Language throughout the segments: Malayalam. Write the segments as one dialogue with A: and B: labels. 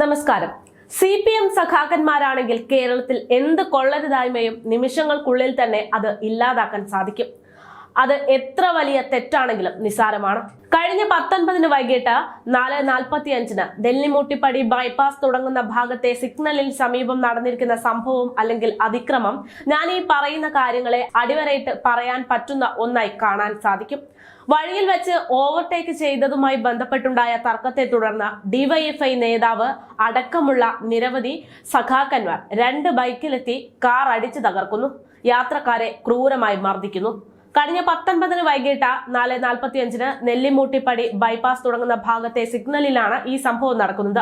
A: നമസ്കാരം. സി പി എം സഖാക്കന്മാരാണെങ്കിൽ കേരളത്തിൽ എന്ത് കൊള്ളരുതായ്മയും നിമിഷങ്ങൾക്കുള്ളിൽ തന്നെ അത് ഇല്ലാതാക്കാൻ സാധിക്കും. അത് എത്ര വലിയ തെറ്റാണെങ്കിലും നിസ്സാരമാണ്. കഴിഞ്ഞ പത്തൊൻപതിന് വൈകിട്ട് നാല് നാൽപ്പത്തി അഞ്ചിന് ഡൽഹി മൂട്ടിപ്പടി ബൈപ്പാസ് തുടങ്ങുന്ന ഭാഗത്തെ സിഗ്നലിൽ സമീപം നടന്നിരിക്കുന്ന സംഭവം അല്ലെങ്കിൽ അതിക്രമം ഞാൻ ഈ പറയുന്ന കാര്യങ്ങളെ അടിവരയിട്ട് പറയാൻ പറ്റുന്ന ഒന്നായി കാണാൻ സാധിക്കും. വഴിയിൽ വെച്ച് ഓവർടേക്ക് ചെയ്തതുമായി ബന്ധപ്പെട്ടുണ്ടായ തർക്കത്തെ തുടർന്ന് ഡിവൈഎഫ്ഐ നേതാവ് അടക്കമുള്ള നിരവധി സഖാക്കന്മാർ രണ്ട് ബൈക്കിലെത്തി കാർ അടിച്ചു തകർക്കുന്നു. യാത്രക്കാരെ ക്രൂരമായി മർദ്ദിക്കുന്നു. കഴിഞ്ഞ പത്തൊൻപതിന് വൈകിട്ട് നാല് നാൽപ്പത്തി അഞ്ചിന് നെല്ലിമൂട്ടിപ്പടി ബൈപ്പാസ് തുടങ്ങുന്ന ഭാഗത്തെ സിഗ്നലിലാണ് ഈ സംഭവം നടക്കുന്നത്.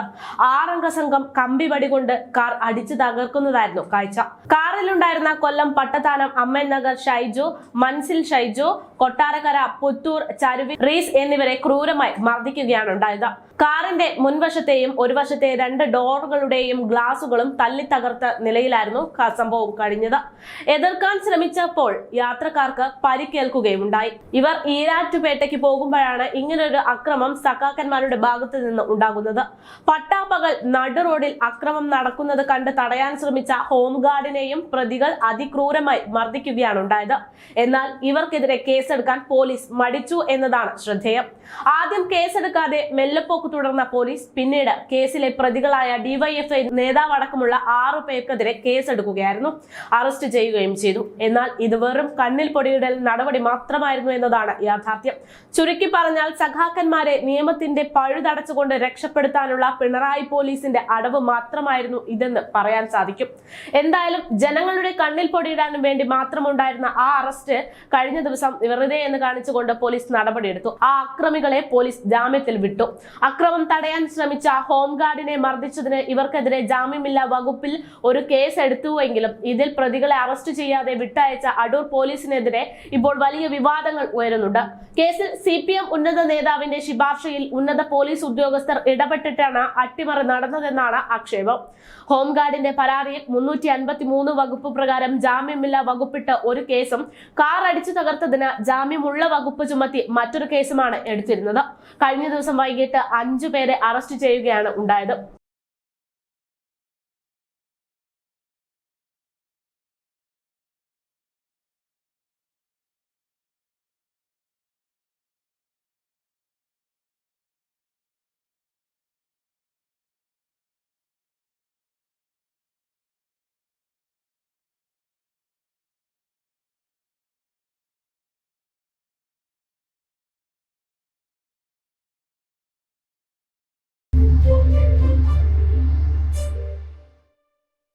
A: ആറംഗ സംഘം കമ്പിവടി കൊണ്ട് കാർ അടിച്ചു തകർക്കുന്നതായിരുന്നു കാഴ്ച. കാറിലുണ്ടായിരുന്ന കൊല്ലം പട്ടത്താനം അമ്മൻ നഗർ ഷൈജു മൻസിൽ ഷൈജു കൊട്ടാരക്കര പുത്തൂർ ചരുവി റീസ് എന്നിവരെ ക്രൂരമായി മർദ്ദിക്കുകയാണ് ഉണ്ടായത്. കാറിന്റെ മുൻവശത്തെയും ഒരു വശത്തെ രണ്ട് ഡോറുകളുടെയും ഗ്ലാസുകളും തല്ലി തകർത്ത നിലയിലായിരുന്നു സംഭവം കഴിഞ്ഞത്. എതിർക്കാൻ ശ്രമിച്ചപ്പോൾ യാത്രക്കാർക്ക് പരിക്കേൽക്കുകയുണ്ടായി. ഇവർ ഈരാറ്റുപേട്ടയ്ക്ക് പോകുമ്പോഴാണ് ഇങ്ങനൊരു അക്രമം സഖാക്കന്മാരുടെ ഭാഗത്ത് നിന്ന് ഉണ്ടാകുന്നത്. പട്ടാപ്പകൽ നടു റോഡിൽ അക്രമം നടക്കുന്നത് കണ്ട് തടയാൻ ശ്രമിച്ച ഹോംഗാർഡിനെയും പ്രതികൾ അതിക്രൂരമായി മർദ്ദിക്കുകയാണ് ഉണ്ടായത്. എന്നാൽ ഇവർക്കെതിരെ കേസെടുക്കാൻ പോലീസ് മടിച്ചു എന്നതാണ് ശ്രദ്ധേയം. ആദ്യം കേസെടുക്കാതെ മെല്ലപ്പോക്ക് തുടർന്ന പോലീസ് പിന്നീട് കേസിലെ പ്രതികളായ ഡിവൈഎഫ്ഐ നേതാവടക്കമുള്ള ആറു പേർക്കെതിരെ കേസെടുക്കുകയായിരുന്നു. അറസ്റ്റ് ചെയ്യുകയും ചെയ്തു. എന്നാൽ ഇത് വെറും കണ്ണിൽ പൊടിയിടൽ നടപടി മാത്രമായിരുന്നു എന്നതാണ് യാഥാർത്ഥ്യം. ചുരുക്കി പറഞ്ഞാൽ സഖാക്കന്മാരെ നിയമത്തിന്റെ പഴുതടച്ചുകൊണ്ട് രക്ഷപ്പെടുത്താനുള്ള പിണറായി പോലീസിന്റെ അടവ് മാത്രമായിരുന്നു ഇതെന്ന് പറയാൻ സാധിക്കും. എന്തായാലും ജനങ്ങളുടെ കണ്ണിൽ പൊടിയിടാനും വേണ്ടി മാത്രമുണ്ടായിരുന്ന ആ അറസ്റ്റ് കഴിഞ്ഞ ദിവസം വെറുതെ എന്ന് കാണിച്ചുകൊണ്ട് പോലീസ് നടപടിയെടുത്തു. ആ അക്രമികളെ പോലീസ് ജാമ്യത്തിൽ വിട്ടു. അക്രമം തടയാൻ ശ്രമിച്ച ഹോംഗാർഡിനെ മർദ്ദിച്ചതിന് ഇവർക്കെതിരെ ജാമ്യമില്ലാ വകുപ്പിൽ ഒരു കേസ് എടുത്തുവെങ്കിലും ഇതിൽ പ്രതികളെ അറസ്റ്റ് ചെയ്യാതെ വിട്ടയച്ച അടൂർ പോലീസിനെതിരെ ഇപ്പോൾ വലിയ വിവാദങ്ങൾ ഉയരുന്നുണ്ട്. കേസിൽ സി ഉന്നത നേതാവിന്റെ ശുപാർശയിൽ ഉന്നത പോലീസ് ഉദ്യോഗസ്ഥർ ഇടപെട്ടിട്ടാണ് അട്ടിമറി നടന്നതെന്നാണ് ആക്ഷേപം. ഹോംഗാർഡിന്റെ പരാതിയിൽ മുന്നൂറ്റി അൻപത്തി മൂന്ന് വകുപ്പ് പ്രകാരം ജാമ്യമില്ല വകുപ്പിട്ട് ഒരു കേസും കാർ അടിച്ചു തകർത്തതിന് ജാമ്യമുള്ള വകുപ്പ് ചുമത്തി മറ്റൊരു കേസുമാണ് എടുത്തിരുന്നത്. കഴിഞ്ഞ ദിവസം വൈകിട്ട് അഞ്ചു പേരെ അറസ്റ്റ് ചെയ്യുകയാണ് ഉണ്ടായത്.